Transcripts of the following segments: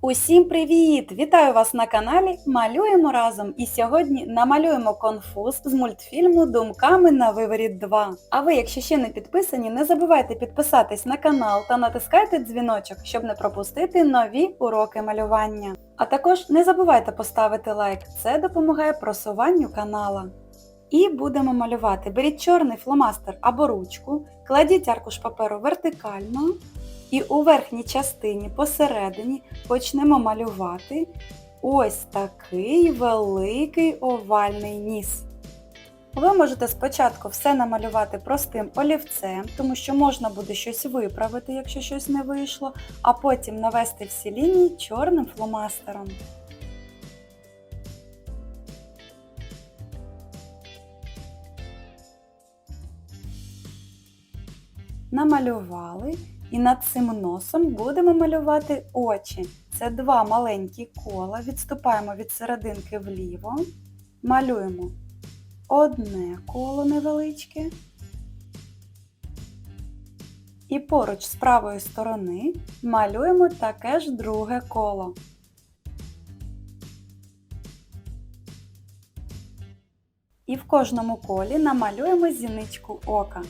Усім привіт! Вітаю вас на каналі Малюємо разом. І сьогодні намалюємо конфуз з мультфільму Думками на виворіт 2. А ви, якщо ще не підписані, не забувайте підписатись на канал та натискайте дзвіночок, щоб не пропустити нові уроки малювання. А також не забувайте поставити лайк, це допомагає просуванню канала. І будемо малювати. Беріть чорний фломастер або ручку, кладіть аркуш паперу вертикально. І у верхній частині посередині почнемо малювати ось такий великий овальний ніс. Ви можете спочатку все намалювати простим олівцем, тому що можна буде щось виправити, якщо щось не вийшло, а потім навести всі лінії чорним фломастером. Намалювали. І над цим носом будемо малювати очі. Це два маленькі кола. Відступаємо від серединки вліво. Малюємо одне коло невеличке. І поруч з правої сторони малюємо таке ж друге коло. І в кожному колі намалюємо зіничку ока.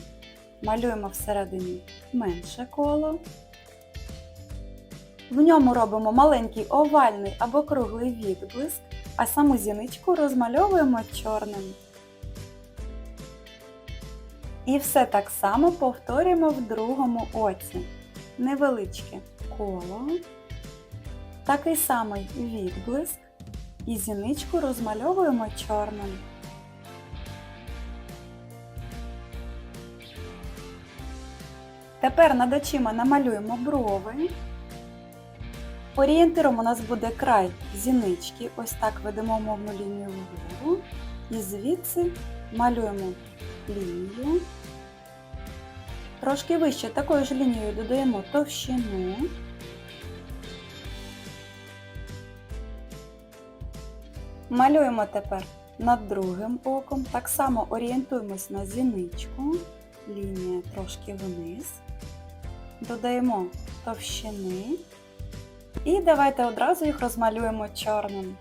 Малюємо всередині менше коло. В ньому робимо маленький овальний або круглий відблиск, а саму зіничку розмальовуємо чорним. І все так само повторюємо в другому оці. Невеличке коло, такий самий відблиск і зіничку розмальовуємо чорним. Тепер над очима намалюємо брови. Орієнтиром у нас буде край зінички, ось так ведемо мовну лінію вгору. І звідси малюємо лінію. Трошки вище такою ж лінією додаємо товщину. Малюємо тепер над другим оком. Так само орієнтуємось на зіничку. Лінія трошки вниз додаємо товщини і давайте одразу їх розмалюємо чорним.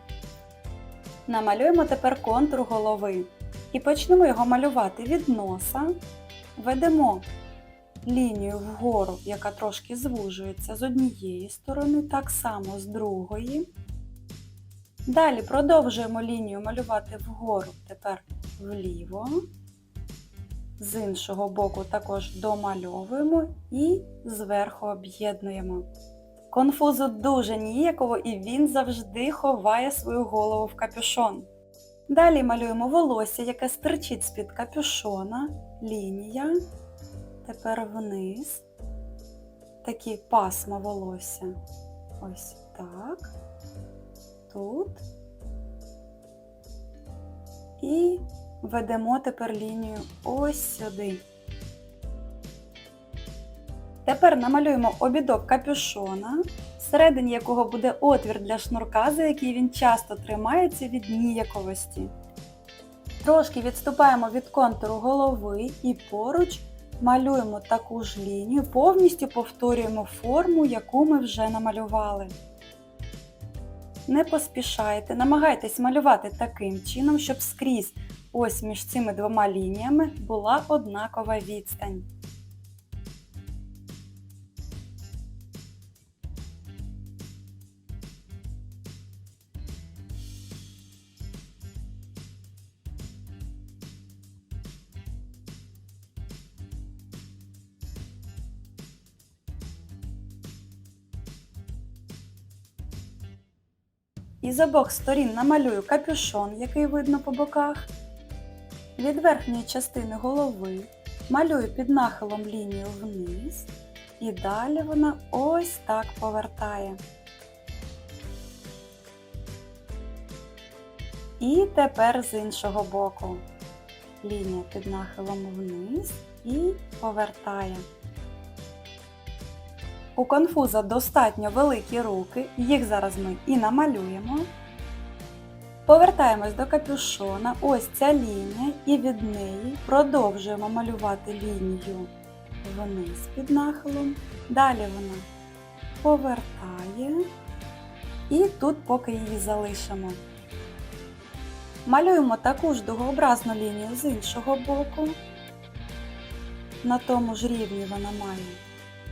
Намалюємо тепер контур голови і почнемо його малювати від носа, ведемо лінію вгору, яка трошки звужується з однієї сторони, так само з другої. Далі продовжуємо лінію малювати вгору, тепер вліво з іншого боку також домальовуємо і зверху об'єднуємо. Конфузу дуже ніяково і він завжди ховає свою голову в капюшон. Далі малюємо волосся, яке стирчить з-під капюшона, лінія, тепер вниз, такі пасма волосся. Ось так. Тут. І ведемо тепер лінію ось сюди. Тепер намалюємо обідок капюшона, всередині якого буде отвір для шнурка, за який він часто тримається від ніяковості. Трошки відступаємо від контуру голови і поруч малюємо таку ж лінію, повністю повторюємо форму, яку ми вже намалювали. Не поспішайте, намагайтесь малювати таким чином, щоб скрізь ось між цими двома лініями була однакова відстань. Із обох сторін намалюю капюшон, який видно по боках. Від верхньої частини голови малюю під нахилом лінію вниз і далі вона ось так повертає. І тепер з іншого боку. Лінія під нахилом вниз і повертає. У конфуза достатньо великі руки, їх зараз ми і намалюємо. Повертаємось до капюшона, ось ця лінія, і від неї продовжуємо малювати лінію вниз під нахилом. Далі вона повертає І тут поки її залишимо. Малюємо таку ж дугообразну лінію з іншого боку. На тому ж рівні вона має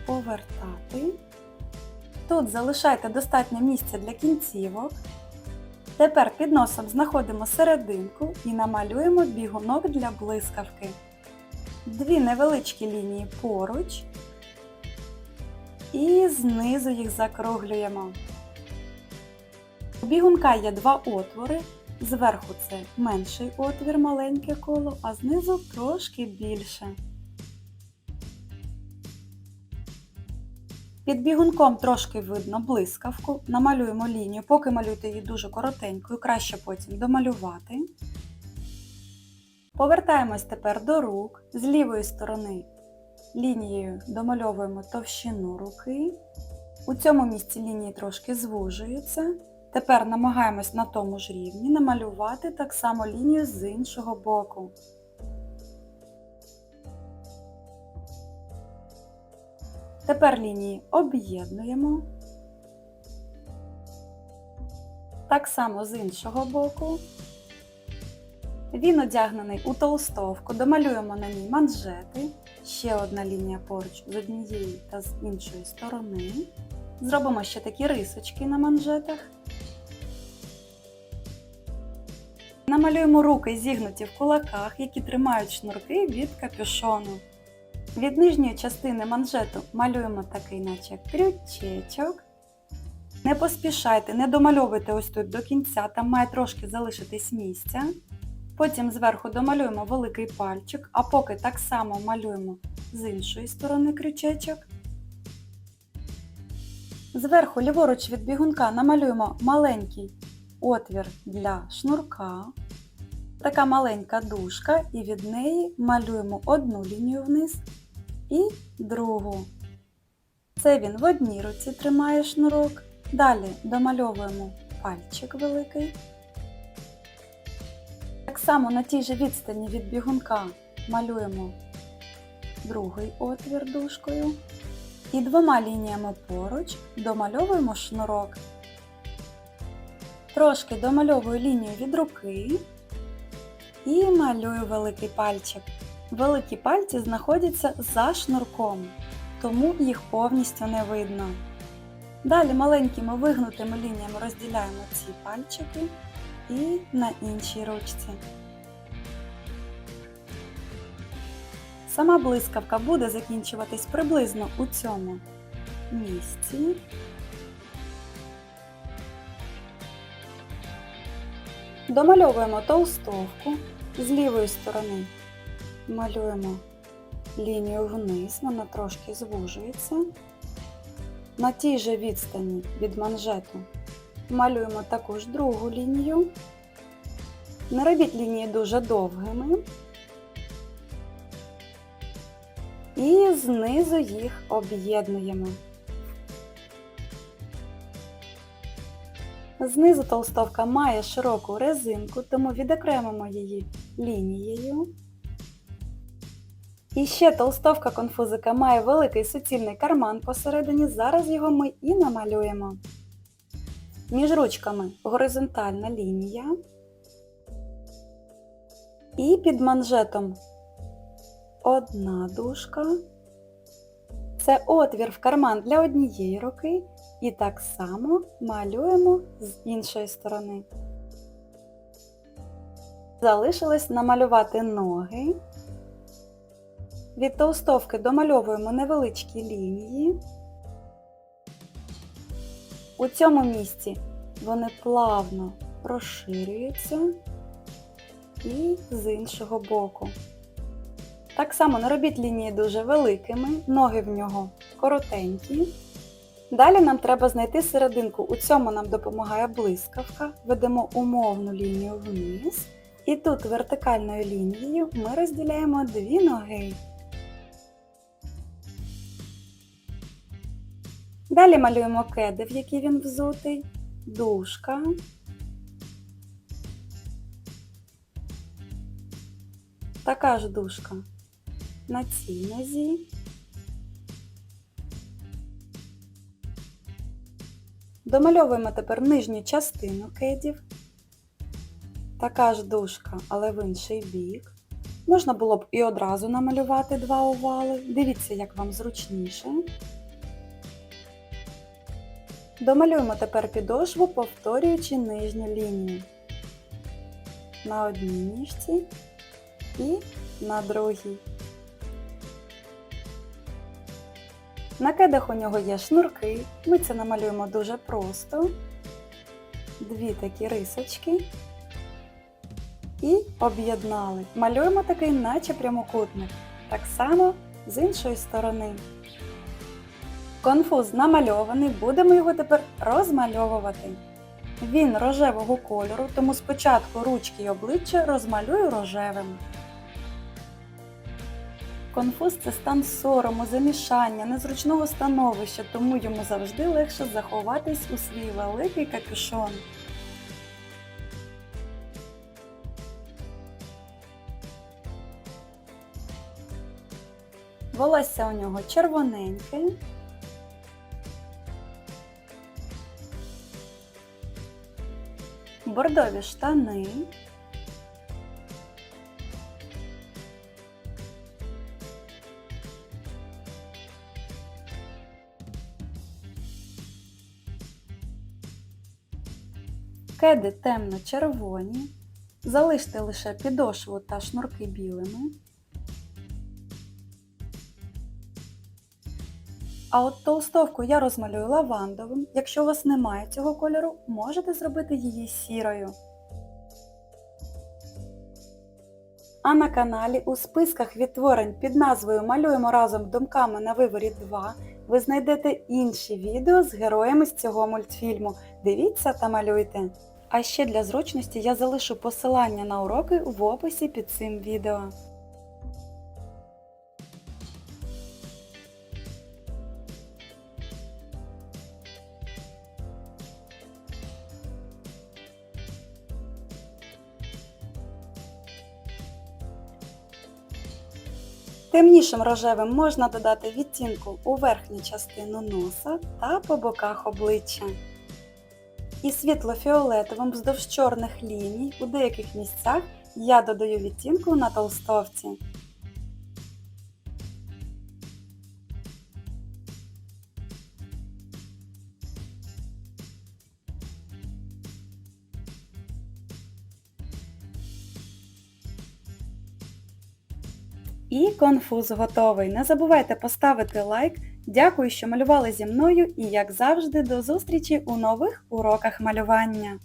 повертати. Тут залишайте достатньо місця для кінцівок. Тепер під носом знаходимо серединку і намалюємо бігунок для блискавки. Дві невеличкі лінії поруч і знизу їх закруглюємо. У бігунка є два отвори. Зверху це менший отвір, маленьке коло, а знизу трошки більше. Під бігунком трошки видно блискавку, намалюємо лінію, поки малюєте її дуже коротенькою, краще потім домалювати. Повертаємось тепер до рук. З лівої сторони лінією домальовуємо товщину руки. У цьому місці лінії трошки звужуються. Тепер намагаємось на тому ж рівні намалювати так само лінію з іншого боку. Тепер лінії об'єднуємо. Так само з іншого боку. Він одягнений у толстовку, домалюємо на ній манжети. Ще одна лінія поруч з однієї та з іншої сторони. Зробимо ще такі рисочки на манжетах. Намалюємо руки зігнуті в кулаках, які тримають шнурки від капюшону. Від нижньої частини манжету малюємо такий, наче крючечок. Не поспішайте, не домальовуйте ось тут до кінця, там має трошки залишитись місця. Потім зверху домалюємо великий пальчик, а поки так само малюємо з іншої сторони крючечок. Зверху ліворуч від бігунка намалюємо маленький отвір для шнурка. Така маленька дужка, і від неї малюємо одну лінію вниз і другу. Це він в одній руці тримає шнурок. Далі домальовуємо пальчик великий. Так само на тій же відстані від бігунка малюємо другий отвір дужкою. І двома лініями поруч домальовуємо шнурок. Трошки домальовую лінію від руки і малюю великий пальчик. Великі пальці знаходяться за шнурком, тому їх повністю не видно. Далі маленькими вигнутими лініями розділяємо ці пальчики і на іншій ручці. Сама блискавка буде закінчуватись приблизно у цьому місці. Домальовуємо толстовку з лівої сторони. Малюємо лінію вниз, вона трошки звужується. На тій же відстані від манжету малюємо також другу лінію. Не робіть лінії дуже довгими. І знизу їх об'єднуємо. Знизу толстовка має широку резинку, тому відокремимо її лінією. І ще толстовка конфузика має великий суцільний карман посередині, зараз його ми і намалюємо. Між ручками горизонтальна лінія. І під манжетом одна дужка. Це отвір в карман для однієї руки. І так само малюємо з іншої сторони. Залишилось намалювати ноги. Від толстовки домальовуємо невеличкі лінії. У цьому місці вони плавно розширюються і з іншого боку. Так само не робіть лінії дуже великими, ноги в нього коротенькі. Далі нам треба знайти серединку. У цьому нам допомагає блискавка. Ведемо умовну лінію вниз. І тут вертикальною лінією ми розділяємо дві ноги. Далі малюємо кеди, в які він взутий, дужка. Така ж дужка на цій нозі. Домальовуємо тепер нижню частину кедів. Така ж дужка, але в інший бік. Можна було б і одразу намалювати два овали. Дивіться, як вам зручніше. Домалюємо тепер підошву, повторюючи нижню лінію. На одній ніжці і на другій. На кедах у нього є шнурки. Ми це намалюємо дуже просто. Дві такі рисочки. І об'єднали. Малюємо такий, наче прямокутник. Так само з іншої сторони. Конфуз намальований, будемо його тепер розмальовувати. Він рожевого кольору, тому спочатку ручки й обличчя розмалюю рожевим. Конфуз це стан сорому, замішання, незручного становища, тому йому завжди легше заховатись у свій великий капюшон. Волосся у нього червоненьке. Бордові штани. Кеди темно-червоні. Залиште лише підошву та шнурки білими. А от толстовку я розмалюю лавандовим. Якщо у вас немає цього кольору, можете зробити її сірою. А на каналі у списках відтворень під назвою Малюємо разом думками на виворі 2 ви знайдете інші відео з героями з цього мультфільму. Дивіться та малюйте. А ще для зручності я залишу посилання на уроки в описі під цим відео. Темнішим рожевим можна додати відтінку у верхню частину носа та по боках обличчя. І світло-фіолетовим вздовж чорних ліній у деяких місцях я додаю відтінку на толстовці. І конфуз готовий. Не забувайте поставити лайк. Дякую, що малювали зі мною і, як завжди, до зустрічі у нових уроках малювання.